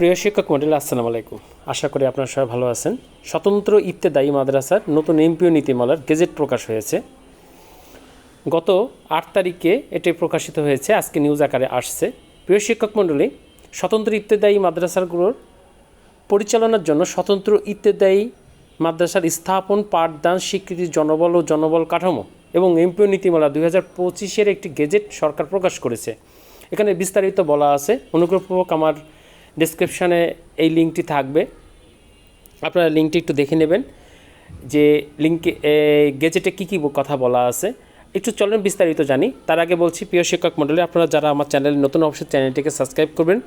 প্রিয় শিক্ষক মন্ডলী, আসসালামু আলাইকুম। আশা করি আপনারা সবাই ভালো আছেন। স্বতন্ত্র ইত্তেদায়ী মাদ্রাসার নতুন এমপিও নীতিমালার গেজেট প্রকাশ হয়েছে। গত আট তারিখে এটি প্রকাশিত হয়েছে। আজকে নিউজ আকারে আসছে। প্রিয় শিক্ষক মণ্ডলী স্বতন্ত্র ইত্তেদায়ী মাদ্রাসাগুলোর পরিচালনার জন্য স্বতন্ত্র ইত্তেদায়ী মাদ্রাসার স্থাপন, পাঠদান, স্বীকৃতি, জনবল ও জনবল কাঠামো এবং এমপিও নীতিমালা দুই হাজার পঁচিশের একটি গেজেট সরকার প্রকাশ করেছে। এখানে বিস্তারিত বলা আছে। অনুগ্রহপূর্বক আমার ডিসক্রিপশানে এই লিঙ্কটি থাকবে। আপনারা লিঙ্কটি একটু দেখে নেবেন যে লিঙ্কে গেজেটে কী কী কথা বলা আছে। একটু চলেন বিস্তারিত জানি। তার আগে বলছি, প্রিয় শিক্ষক মণ্ডলী, আপনারা যারা আমার চ্যানেলে নতুন অবশ্যই চ্যানেলটিকে সাবস্ক্রাইব করবেন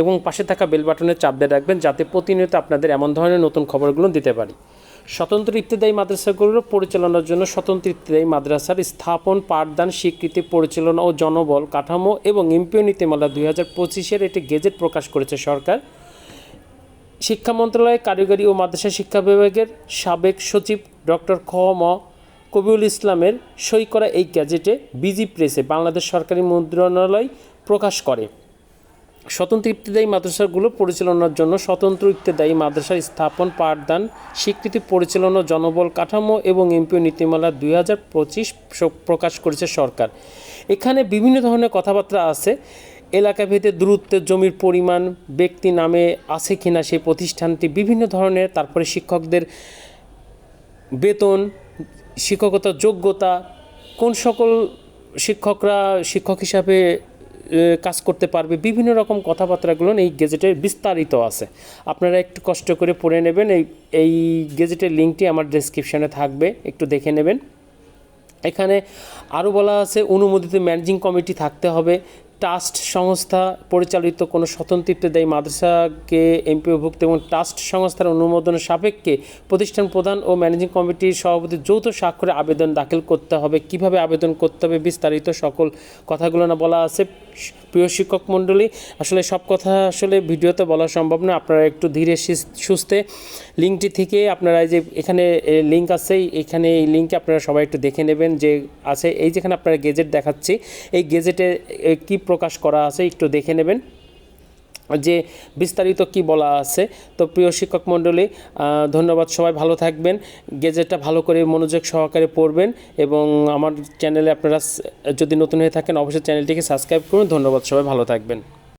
এবং পাশে থাকা বেল বাটনে চাপ দিয়ে রাখবেন যাতে প্রতিনিয়ত আপনাদের এমন ধরনের নতুন খবরগুলো দিতে পারি। স্বতন্ত্র ইত্তেদায়ী মাদ্রাসাগুলোর পরিচালনার জন্য স্বতন্ত্র ইত্তেদায়ী মাদ্রাসার স্থাপন, পাঠদান, স্বীকৃতি, পরিচালনা ও জনবল কাঠামো এবং এমপিও নীতিমালা দুই হাজার পঁচিশের একটি গেজেট প্রকাশ করেছে সরকার। শিক্ষা মন্ত্রণালয় কারিগরি ও মাদ্রাসা শিক্ষা বিভাগের সাবেক সচিব ডক্টর খ. ম. কবিউল ইসলামের সই করা এই গ্যাজেটে বিজি প্রেসে বাংলাদেশ সরকারি মন্ত্রণালয় প্রকাশ করে। স্বতন্ত্র ইত্তেদায়ী মাদ্রাসাগুলো পরিচালনার জন্য স্বতন্ত্র ইত্তেদায়ী মাদ্রাসার স্থাপন, পাঠদান, স্বীকৃতি পরিচালনা, জনবল কাঠামো এবং এমপিও নীতিমালা দুই হাজার পঁচিশ প্রকাশ করেছে সরকার। এখানে বিভিন্ন ধরনের কথাবার্তা আছে। এলাকাভেদে দূরত্বের জমির পরিমাণ, ব্যক্তি নামে আছে কিনা সেই প্রতিষ্ঠানটি, বিভিন্ন ধরনের, তারপরে শিক্ষকদের বেতন, শিক্ষকতার যোগ্যতা, কোন সকল শিক্ষকরা, শিক্ষক হিসাবে কাজ করতে পারবে। বিভিন্ন রকম কথাবার্তাগুলো এই গেজেটে বিস্তারিত আছে। আপনারা একটু কষ্ট করে পড়ে নেবেন। এই এই গেজেটের লিঙ্কটি আমার ডেসক্রিপশানে থাকবে। একটু দেখে নেবেন। এখানে আরও বলা আছে, অনুমোদিত ম্যানেজিং কমিটি থাকতে হবে। ট্রাস্ট সংস্থা পরিচালিত কোনো স্বতন্ত্র দেয় মাদ্রাসাকে এমপিওভুক্ত এবং ট্রাস্ট সংস্থার অনুমোদন সাপেক্ষে প্রতিষ্ঠান প্রধান ও ম্যানেজিং কমিটির সভাপতি যৌথ স্বাক্ষরে আবেদন দাখিল করতে হবে। কীভাবে আবেদন করতে হবে বিস্তারিত সকল কথাগুলো না বলা আছে। প্রিয় শিক্ষক মণ্ডলী, আসলে সব কথা আসলে ভিডিওতে বলা সম্ভব না। আপনারা একটু ধীরে সুস্থে লিঙ্কটি থেকে আপনারা এই যে এখানে লিঙ্ক আছে, এখানে এই লিঙ্কে আপনারা সবাই একটু দেখে নেবেন যে আছে। এই যেখানে আপনারা গেজেট দেখাচ্ছি, এই গেজেটে কি প্রকাশ করা আছে, একটু দেখে নেবেন। যে বিস্তারিত কি বলা আছে। তো প্রিয় শিক্ষক মণ্ডলী ধন্যবাদ, সবাই ভালো থাকবেন। গেজেটটা ভালো করে মনোযোগ সহকারে পড়বেন এবং আমার চ্যানেলে আপনারা যদি নতুন হয়ে থাকেন, অবশ্যই চ্যানেলটিকে সাবস্ক্রাইব করুন। ধন্যবাদ, সবাই ভালো থাকবেন।